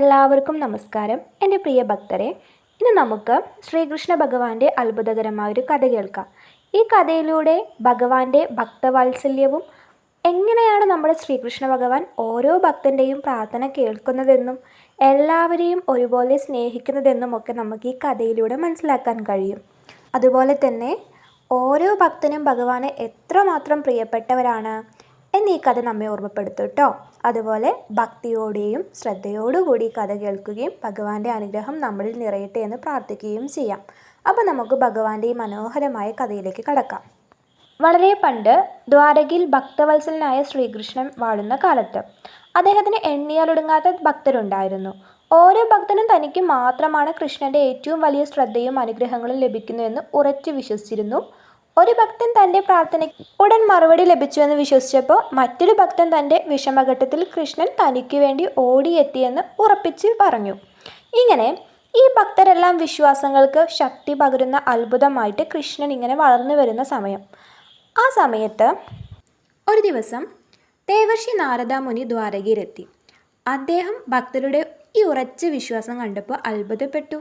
എല്ലാവർക്കും നമസ്കാരം. എന്റെ പ്രിയ ഭക്തരെ ഇന്ന് നമുക്ക് ശ്രീകൃഷ്ണ ഭഗവാന്റെ അത്ഭുതകരമായൊരു കഥ കേൾക്കാം. ഈ കഥയിലൂടെ ഭഗവാന്റെ ഭക്തവാത്സല്യവും എങ്ങനെയാണ് നമ്മുടെ ശ്രീകൃഷ്ണ ഭഗവാൻ ഓരോ ഭക്തന്റെയും പ്രാർത്ഥന കേൾക്കുന്നതെന്നും എല്ലാവരെയും ഒരുപോലെ സ്നേഹിക്കുന്നതെന്നും ഒക്കെ നമുക്ക് ഈ കഥയിലൂടെ മനസ്സിലാക്കാൻ കഴിയും. അതുപോലെ തന്നെ ഓരോ ഭക്തനും ഭഗവാനെ എത്രമാത്രം പ്രിയപ്പെട്ടവരാണ് എന്ന് കഥ നമ്മെ ഓർമ്മപ്പെടുത്തും കേട്ടോ അതുപോലെ ഭക്തിയോടെയും ശ്രദ്ധയോടുകൂടി കഥ കേൾക്കുകയും ഭഗവാന്റെ അനുഗ്രഹം നമ്മളിൽ നിറയട്ടെ എന്ന് പ്രാർത്ഥിക്കുകയും ചെയ്യാം. അപ്പോൾ നമുക്ക് ഭഗവാന്റെ ഈ മനോഹരമായ കഥയിലേക്ക് കടക്കാം. വളരെ പണ്ട് ദ്വാരകയിൽ ഭക്തവത്സലനായ ശ്രീകൃഷ്ണൻ വാഴുന്ന കാലത്ത് അദ്ദേഹത്തിന് എണ്ണിയാലൊടുങ്ങാത്ത ഭക്തരുണ്ടായിരുന്നു. ഓരോ ഭക്തനും തനിക്ക് മാത്രമാണ് കൃഷ്ണന്റെ ഏറ്റവും വലിയ ശ്രദ്ധയും അനുഗ്രഹങ്ങളും ലഭിക്കുന്നുവെന്ന് ഉറച്ചു വിശ്വസിച്ചിരുന്നു. ഒരു ഭക്തൻ തന്റെ പ്രാർത്ഥനയ്ക്ക് ഉടൻ മറുപടി ലഭിച്ചുവെന്ന് വിശ്വസിച്ചപ്പോൾ മറ്റൊരു ഭക്തൻ തന്റെ വിഷമഘട്ടത്തിൽ കൃഷ്ണൻ തനിക്ക് വേണ്ടി ഓടിയെത്തിയെന്ന് ഉറപ്പിച്ച് പറഞ്ഞു. ഇങ്ങനെ ഈ ഭക്തരെല്ലാം വിശ്വാസങ്ങൾക്ക് ശക്തി പകരുന്ന അത്ഭുതമായിട്ട് കൃഷ്ണൻ ഇങ്ങനെ വളർന്നു വരുന്ന സമയം. ആ സമയത്ത് ഒരു ദിവസം ദേവർഷി നാരദ മുനി ദ്വാരകയിലെത്തി. അദ്ദേഹം ഭക്തരുടെ ഈ ഉറച്ച വിശ്വാസം കണ്ടപ്പോൾ അത്ഭുതപ്പെട്ടു.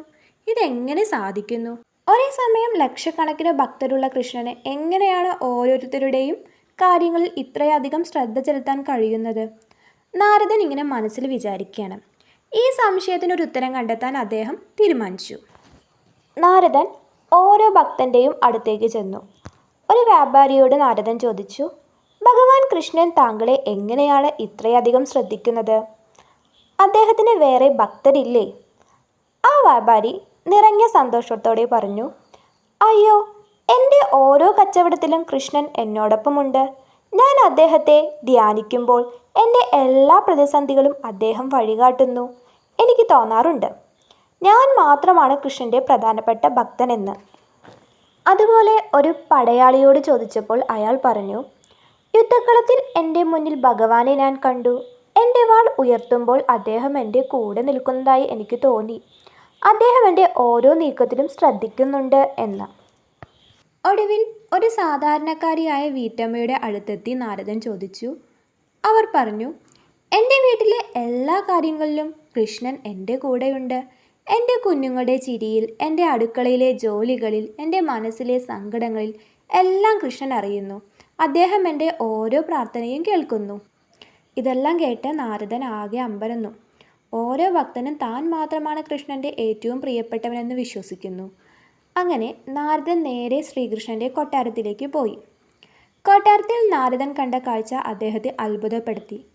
ഇതെങ്ങനെ സാധിക്കുന്നു? ഒരേ സമയം ലക്ഷക്കണക്കിന് ഭക്തരുള്ള കൃഷ്ണന് എങ്ങനെയാണ് ഓരോരുത്തരുടെയും കാര്യങ്ങളിൽ ഇത്രയധികം ശ്രദ്ധ ചെലുത്താൻ കഴിയുന്നത്? നാരദൻ ഇങ്ങനെ മനസ്സിൽ വിചാരിക്കുകയാണ്. ഈ സംശയത്തിനൊരു ഉത്തരം കണ്ടെത്താൻ അദ്ദേഹം തീരുമാനിച്ചു. നാരദൻ ഓരോ ഭക്തന്റെയും അടുത്തേക്ക് ചെന്നു. ഒരു വ്യാപാരിയോട് നാരദൻ ചോദിച്ചു ഭഗവാൻ കൃഷ്ണൻ താങ്കളെ എങ്ങനെയാണ് ഇത്രയധികം ശ്രദ്ധിക്കുന്നത്? അദ്ദേഹത്തിന് വേറെ ഭക്തരില്ലേ? ആ വ്യാപാരി നിറഞ്ഞ സന്തോഷത്തോടെ പറഞ്ഞു അയ്യോ എന്റെ ഓരോ കച്ചവടത്തിലും കൃഷ്ണൻ എന്നോടൊപ്പമുണ്ട്. ഞാൻ അദ്ദേഹത്തെ ധ്യാനിക്കുമ്പോൾ എന്റെ എല്ലാ പ്രതിസന്ധികളും അദ്ദേഹം വഴികാട്ടുന്നു. എനിക്ക് തോന്നാറുണ്ട്. ഞാൻ മാത്രമാണ് കൃഷ്ണന്റെ പ്രധാനപ്പെട്ട ഭക്തനെന്ന്. അതുപോലെ ഒരു പടയാളിയോട് ചോദിച്ചപ്പോൾ അയാൾ പറഞ്ഞു യുദ്ധക്കളത്തിൽ എന്റെ മുന്നിൽ ഭഗവാനെ ഞാൻ കണ്ടു. എന്റെ വാൾ ഉയർത്തുമ്പോൾ അദ്ദേഹം എന്റെ കൂടെ നിൽക്കുന്നതായി എനിക്ക് തോന്നി. അദ്ദേഹം എന്റെ ഓരോ നീക്കത്തിലും ശ്രദ്ധിക്കുന്നുണ്ട് എന്ന്. ഒടുവിൽ ഒരു സാധാരണക്കാരിയായ വീട്ടമ്മയുടെ അടുത്തെത്തി നാരദൻ ചോദിച്ചു അവർ പറഞ്ഞു എന്റെ വീട്ടിലെ എല്ലാ കാര്യങ്ങളിലും കൃഷ്ണൻ എന്റെ കൂടെയുണ്ട്. എന്റെ കുഞ്ഞുങ്ങളുടെ ചിരിയിൽ എന്റെ അടുക്കളയിലെ ജോലികളിൽ എന്റെ മനസ്സിലെ സങ്കടങ്ങളിൽ എല്ലാം കൃഷ്ണൻ അറിയുന്നു. അദ്ദേഹം എന്റെ ഓരോ പ്രാർത്ഥനയും കേൾക്കുന്നു ഇതെല്ലാം കേട്ട് നാരദൻ ആകെ അമ്പരന്നു. ഓരോ ഭക്തനും താൻ മാത്രമാണ് കൃഷ്ണന്റെ ഏറ്റവും പ്രിയപ്പെട്ടവനെന്ന് വിശ്വസിക്കുന്നു. അങ്ങനെ നാരദൻ നേരെ ശ്രീകൃഷ്ണന്റെ കൊട്ടാരത്തിലേക്ക് പോയി. കൊട്ടാരത്തിൽ നാരദൻ കണ്ട കാഴ്ച അദ്ദേഹത്തെ അത്ഭുതപ്പെടുത്തി.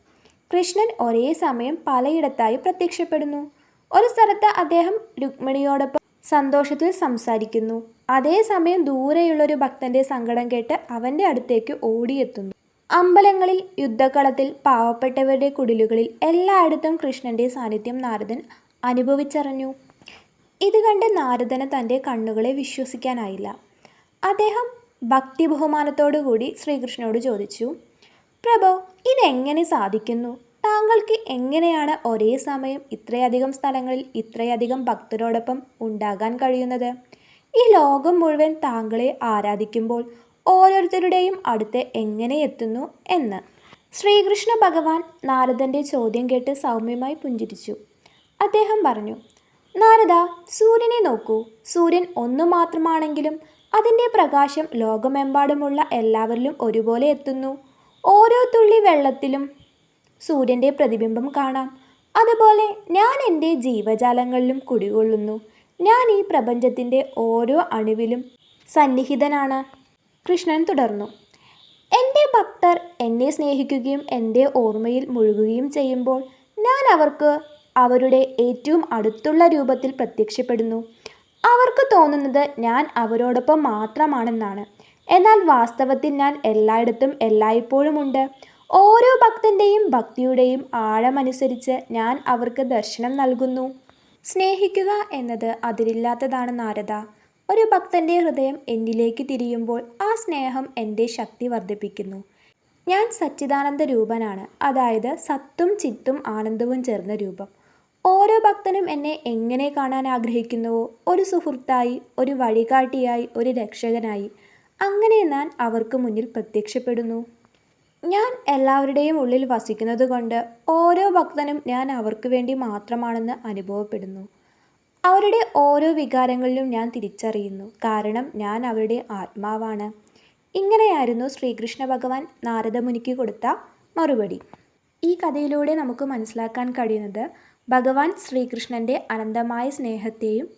കൃഷ്ണൻ ഒരേ സമയം പലയിടത്തായി പ്രത്യക്ഷപ്പെടുന്നു. ഒരു സ്ഥലത്ത് അദ്ദേഹം രുക്മിണിയോടൊപ്പം സന്തോഷത്തിൽ സംസാരിക്കുന്നു. അതേസമയം ദൂരെയുള്ളൊരു ഭക്തന്റെ സങ്കടം കേട്ട് അവന്റെ അടുത്തേക്ക് ഓടിയെത്തുന്നു. അമ്പലങ്ങളിൽ യുദ്ധക്കളത്തിൽ പാവപ്പെട്ടവരുടെ കുടിലുകളിൽ എല്ലായിടത്തും കൃഷ്ണന്റെ സാന്നിധ്യം നാരദൻ അനുഭവിച്ചറിഞ്ഞു. ഇത് കണ്ട് നാരദന് തന്റെ കണ്ണുകളെ വിശ്വസിക്കാനായില്ല. അദ്ദേഹം ഭക്തി ബഹുമാനത്തോടുകൂടി ശ്രീകൃഷ്ണനോട് ചോദിച്ചു പ്രഭോ ഇതെങ്ങനെ സാധിക്കുന്നു? താങ്കൾക്ക് എങ്ങനെയാണ് ഒരേ സമയം ഇത്രയധികം സ്ഥലങ്ങളിൽ ഇത്രയധികം ഭക്തരോടൊപ്പം ഉണ്ടാകാൻ കഴിയുന്നത്? ഈ ലോകം മുഴുവൻ താങ്കളെ ആരാധിക്കുമ്പോൾ ഓരോരുത്തരുടെയും അടുത്ത് എങ്ങനെ എത്തുന്നു എന്ന്. ശ്രീകൃഷ്ണ ഭഗവാൻ നാരദന്റെ ചോദ്യം കേട്ട് സൗമ്യമായി പുഞ്ചിരിച്ചു. അദ്ദേഹം പറഞ്ഞു നാരദ സൂര്യനെ നോക്കൂ. സൂര്യൻ ഒന്നു മാത്രമാണെങ്കിലും അതിന്റെ പ്രകാശം ലോകമെമ്പാടുമുള്ള എല്ലാവരിലും ഒരുപോലെ എത്തുന്നു. ഓരോ തുള്ളി വെള്ളത്തിലും സൂര്യന്റെ പ്രതിബിംബം കാണാം. അതുപോലെ ഞാൻ എന്റെ ജീവജാലങ്ങളിലും കുടികൊള്ളുന്നു. ഞാൻ ഈ പ്രപഞ്ചത്തിന്റെ ഓരോ അണുവിലും സന്നിഹിതനാണ്. കൃഷ്ണൻ തുടർന്നു. എന്റെ ഭക്തർ എന്നെ സ്നേഹിക്കുകയും എന്റെ ഓർമ്മയിൽ മുഴുകുകയും ചെയ്യുമ്പോൾ ഞാൻ അവർക്ക് അവരുടെ ഏറ്റവും അടുത്തുള്ള രൂപത്തിൽ പ്രത്യക്ഷപ്പെടുന്നു. അവർക്ക് തോന്നുന്നത് ഞാൻ അവരോടൊപ്പം മാത്രമാണെന്നാണ്. എന്നാൽ വാസ്തവത്തിൽ ഞാൻ എല്ലായിടത്തും എല്ലായ്പ്പോഴുമുണ്ട്. ഓരോ ഭക്തന്റെയും ഭക്തിയുടെയും ആഴമനുസരിച്ച് ഞാൻ അവർക്ക് ദർശനം നൽകുന്നു. സ്നേഹിക്കുക എന്നത് അതിരില്ലാത്തതാണ് നാരദ. ഒരു ഭക്തന്റെ ഹൃദയം എന്നിലേക്ക് തിരിയുമ്പോൾ ആ സ്നേഹം എന്റെ ശക്തി വർദ്ധിപ്പിക്കുന്നു. ഞാൻ സച്ചിദാനന്ദ രൂപനാണ്. അതായത് സത്തും ചിത്തും ആനന്ദവും ചേർന്ന രൂപം. ഓരോ ഭക്തനും എന്നെ എങ്ങനെ കാണാൻ ആഗ്രഹിക്കുന്നുവോ ഒരു സുഹൃത്തായി ഒരു വഴികാട്ടിയായി ഒരു രക്ഷകനായി അങ്ങനെ ഞാൻ അവർക്ക് മുന്നിൽ പ്രത്യക്ഷപ്പെടുന്നു. ഞാൻ എല്ലാവരുടെയും ഉള്ളിൽ വസിക്കുന്നത് കൊണ്ട് ഓരോ ഭക്തനും ഞാൻ അവർക്ക് വേണ്ടി മാത്രമാണെന്ന് അനുഭവപ്പെടുന്നു. അവരുടെ ഓരോ വികാരങ്ങളിലും ഞാൻ തിരിച്ചറിയുന്നു. കാരണം ഞാൻ അവരുടെ ആത്മാവാണ്. ഇങ്ങനെയായിരുന്നു ശ്രീകൃഷ്ണ ഭഗവാൻ നാരദമുനിക്ക് കൊടുത്ത മറുപടി. ഈ കഥയിലൂടെ നമുക്ക് മനസ്സിലാക്കാൻ കഴിയുന്നത് ഭഗവാൻ ശ്രീകൃഷ്ണന്റെ അനന്തമായ സ്നേഹത്തെയും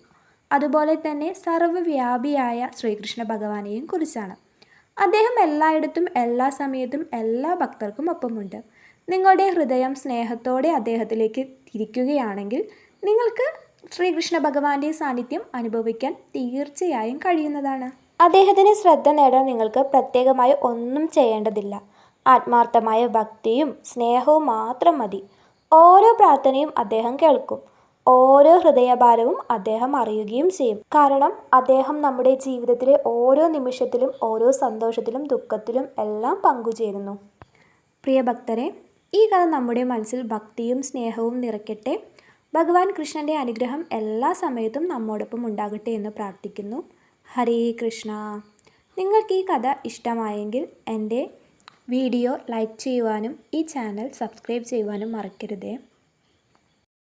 അതുപോലെ തന്നെ സർവവ്യാപിയായ ശ്രീകൃഷ്ണ ഭഗവാനെയും കുറിച്ചാണ്. അദ്ദേഹം എല്ലായിടത്തും എല്ലാ സമയത്തും എല്ലാ ഭക്തർക്കും ഒപ്പമുണ്ട്. നിങ്ങളുടെ ഹൃദയം സ്നേഹത്തോടെ അദ്ദേഹത്തിലേക്ക് തിരിക്കുകയാണെങ്കിൽ നിങ്ങൾക്ക് ശ്രീകൃഷ്ണ ഭഗവാന്റെ സാന്നിധ്യം അനുഭവിക്കാൻ തീർച്ചയായും കഴിയുന്നതാണ്. അദ്ദേഹത്തിന് ശ്രദ്ധ നേടാൻ നിങ്ങൾക്ക് പ്രത്യേകമായി ഒന്നും ചെയ്യേണ്ടതില്ല. ആത്മാർത്ഥമായ ഭക്തിയും സ്നേഹവും മാത്രം മതി. ഓരോ പ്രാർത്ഥനയും അദ്ദേഹം കേൾക്കും. ഓരോ ഹൃദയഭാരവും അദ്ദേഹം അറിയുകയും ചെയ്യും. കാരണം അദ്ദേഹം നമ്മുടെ ജീവിതത്തിലെ ഓരോ നിമിഷത്തിലും ഓരോ സന്തോഷത്തിലും ദുഃഖത്തിലും എല്ലാം പങ്കുചേരുന്നു. പ്രിയ ഭക്തരെ ഈ കഥ നമ്മുടെ മനസ്സിൽ ഭക്തിയും സ്നേഹവും നിറയ്ക്കട്ടെ. ഭഗവാൻ കൃഷ്ണന്റെ അനുഗ്രഹം എല്ലാ സമയത്തും നമ്മോടൊപ്പം ഉണ്ടാകട്ടെ എന്ന് പ്രാർത്ഥിക്കുന്നു. ഹരേ കൃഷ്ണ. നിങ്ങൾക്ക് ഈ കഥ ഇഷ്ടമായെങ്കിൽ എന്റെ വീഡിയോ ലൈക്ക് ചെയ്യുവാനും ഈ ചാനൽ സബ്സ്ക്രൈബ് ചെയ്യുവാനും മറക്കരുതേ.